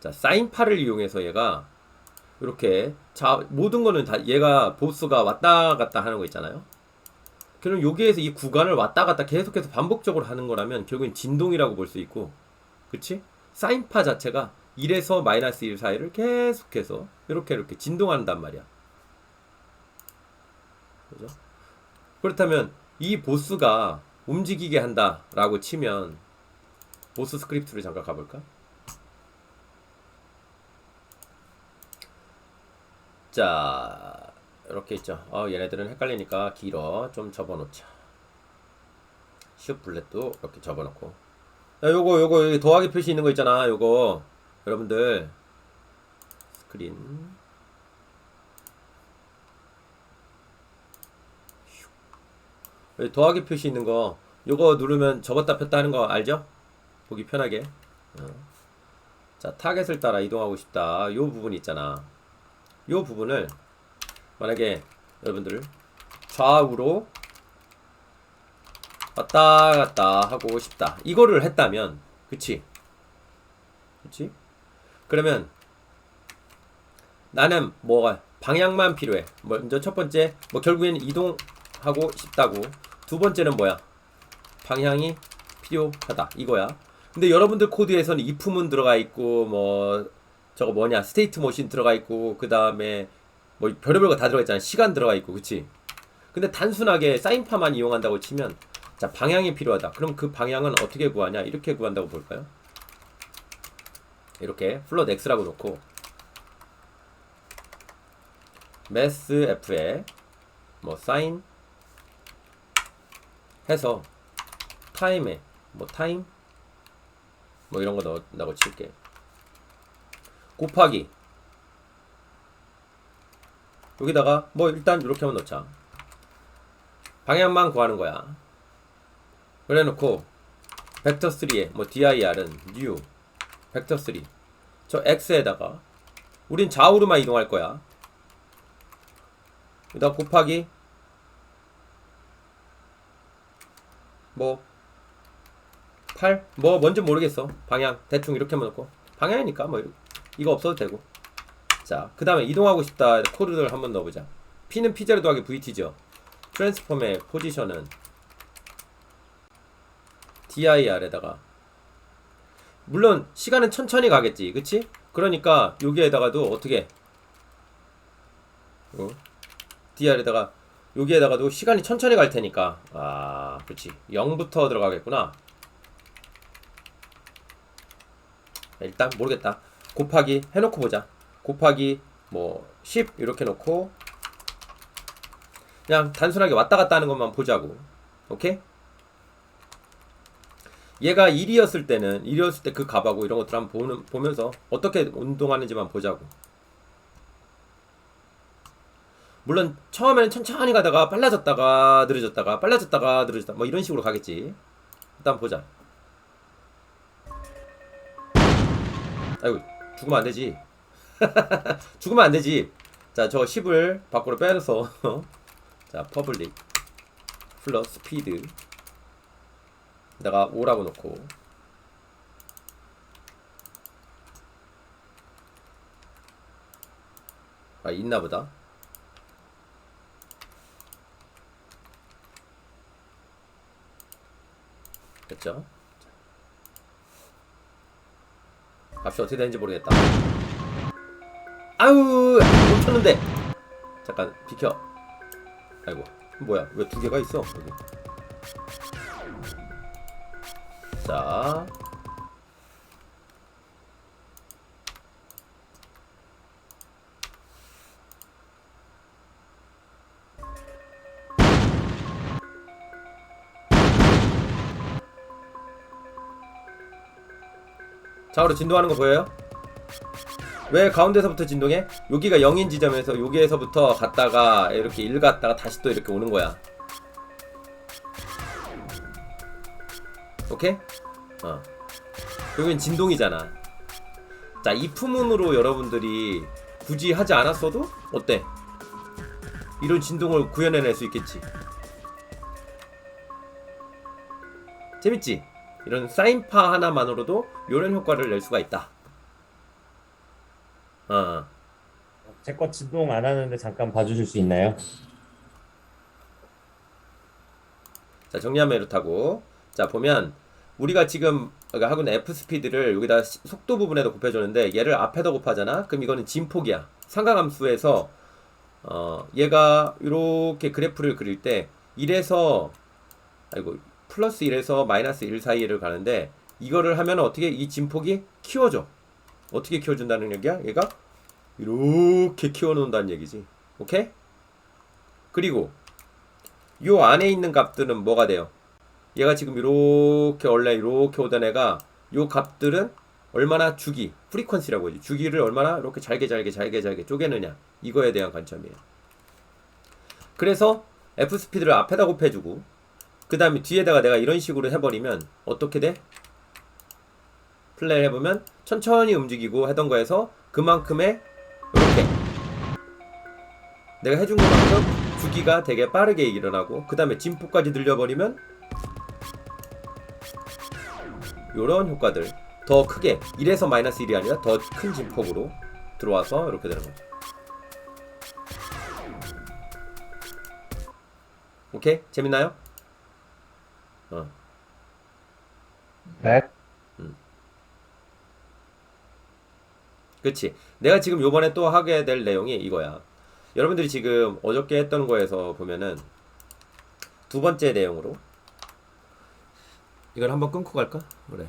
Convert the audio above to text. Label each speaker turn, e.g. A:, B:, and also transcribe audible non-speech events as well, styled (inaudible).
A: 자, 사인파를 이용해서 얘가 이렇게 자 모든 거는 다 얘가 보스가 왔다 갔다 하는 거 있잖아요. 그럼 여기에서 이 구간을 왔다 갔다 계속해서 반복적으로 하는 거라면 결국엔 진동이라고 볼 수 있고, 그렇지? 사인파 자체가 1에서 마이너스 1 사이를 계속해서 이렇게 이렇게 진동한단 말이야. 그죠? 그렇다면 이 보스가 움직이게 한다라고 치면 보스 스크립트를 잠깐 가볼까? 자 이렇게 있죠. 어, 얘네들은 헷갈리니까 길어 좀 접어놓자. 슈 블렛도 이렇게 접어놓고. 야 요거 요거 더하기 표시 있는 거 있잖아. 요거 여러분들 스크린 더하기 표시 있는 거 요거 누르면 접었다 폈다 하는 거 알죠? 보기 편하게. 어. 자 타겟을 따라 이동하고 싶다. 요 부분 있잖아. 요 부분을 만약에 여러분들 좌우로 왔다 갔다 하고 싶다. 이거를 했다면, 그치? 그치? 그러면 나는 뭐가 방향만 필요해. 먼저 첫 번째, 뭐 결국에는 이동하고 싶다고. 두 번째는 뭐야? 방향이 필요하다. 이거야. 근데 여러분들 코드에서는 if문 들어가 있고, 뭐, 저거 뭐냐, 스테이트 머신 들어가 있고, 그 다음에 뭐 별의별 거 다 들어가 있잖아. 시간 들어가 있고, 그치? 근데 단순하게 사인파만 이용한다고 치면, 자, 방향이 필요하다. 그럼 그 방향은 어떻게 구하냐? 이렇게 구한다고 볼까요? 이렇게 플롯 x라고 놓고 mass f에 뭐 사인 해서 타임에 뭐 타임 뭐 이런 거 넣는다고 칠게 곱하기. 여기다가 뭐 일단 이렇게 한번 넣자. 방향만 구하는 거야. 그래 놓고 벡터 3에 뭐 dir은 new 벡터 3 저 x에다가 우린 좌우로만 이동할 거야. 여기다 곱하기. 뭐 8? 뭐 뭔지 모르겠어. 방향. 대충 이렇게만 놓고. 방향이니까 뭐 이거- 이거 없어도 되고. 자 그 다음에 이동하고 싶다 코드를 한번 넣어보자. P는 P제로 더하기 VT죠. 트랜스폼의 포지션은 dir에다가. 물론 시간은 천천히 가겠지 그치? 그러니까 여기에다가도 어떻게? 어? dr에다가 여기에다가도 시간이 천천히 갈 테니까. 아 그렇지 0부터 들어가겠구나. 일단 모르겠다 곱하기 해놓고 보자. 곱하기 뭐 10 이렇게 놓고 그냥 단순하게 왔다 갔다 하는 것만 보자고. 오케이? 얘가 1이었을 때는 1이었을 때 그 값하고 이런 것들 한번 보는, 보면서 어떻게 운동하는지만 보자고. 물론 처음에는 천천히 가다가 빨라졌다가 느려졌다가 빨라졌다가 느려졌다 뭐 이런 식으로 가겠지. 일단 보자. 아이고 죽으면 안 되지. (laughs) 죽으면 안 되지. 자 저 10을 밖으로 빼서 (laughs) 자 퍼블릭 플러스 스피드. 내가 5라고 놓고. 아 있나 보다. 됐죠 값이 어떻게 되는지 모르겠다. 아유 멈췄는데. 잠깐 비켜. 아이고 뭐야 왜 두 개가 있어 여기? 자 좌우로 진동하는 거 보여요? 왜 가운데서부터 진동해? 여기가 0인 지점에서 여기에서부터 갔다가 이렇게 1 갔다가 다시 또 이렇게 오는 거야. 오케이? 어. 여긴 진동이잖아. 자, 이 품문으로 여러분들이 굳이 하지 않았어도 어때? 이런 진동을 구현해낼 수 있겠지. 재밌지? 이런 사인파 하나만으로도 이런 효과를 낼 수가 있다. 어.
B: 제거 진동 안 하는데 잠깐 봐주실 수 있나요?
A: 자 정리하면 이렇다고 자 보면 우리가 지금 하고 있는 f 스피드를 여기다 시- 속도 부분에다 곱해줬는데 얘를 앞에다 곱하잖아 그럼 이거는 진폭이야 상가함수에서 어 얘가 이렇게 그래프를 그릴 때 1에서 아이고 플러스 1에서 마이너스 1 사이를 가는데 이거를 하면 어떻게 이 진폭이 키워져 어떻게 키워준다는 얘기야 얘가 이렇게 키워놓는다는 얘기지 오케이 그리고 요 안에 있는 값들은 뭐가 돼요? 얘가 지금 이렇게 원래 이렇게 오던 애가 요 값들은 얼마나 주기, 프리퀀시라고 하지. 주기를 얼마나 이렇게 잘게 잘게 잘게 잘게 쪼개느냐. 이거에 대한 관점이에요. 그래서 F 스피드를 앞에다 곱해주고 그 다음에 뒤에다가 내가 이런 식으로 해버리면 어떻게 돼? 플레이를 해보면 천천히 움직이고 하던 거에서 그만큼의 이렇게 내가 해준 것만큼 주기가 되게 빠르게 일어나고 그 다음에 진폭까지 늘려버리면 요런 효과들 더 크게 1에서 마이너스 1이 아니라 더 큰 진폭으로 들어와서 이렇게 되는 거죠 오케이? 재밌나요? 어.
B: 네.
A: 그치. 내가 지금 요번에 또 하게 될 내용이 이거야. 여러분들이 지금 어저께 했던 거에서 보면은 두 번째 내용으로 이걸 한번 끊고 갈까? 그래.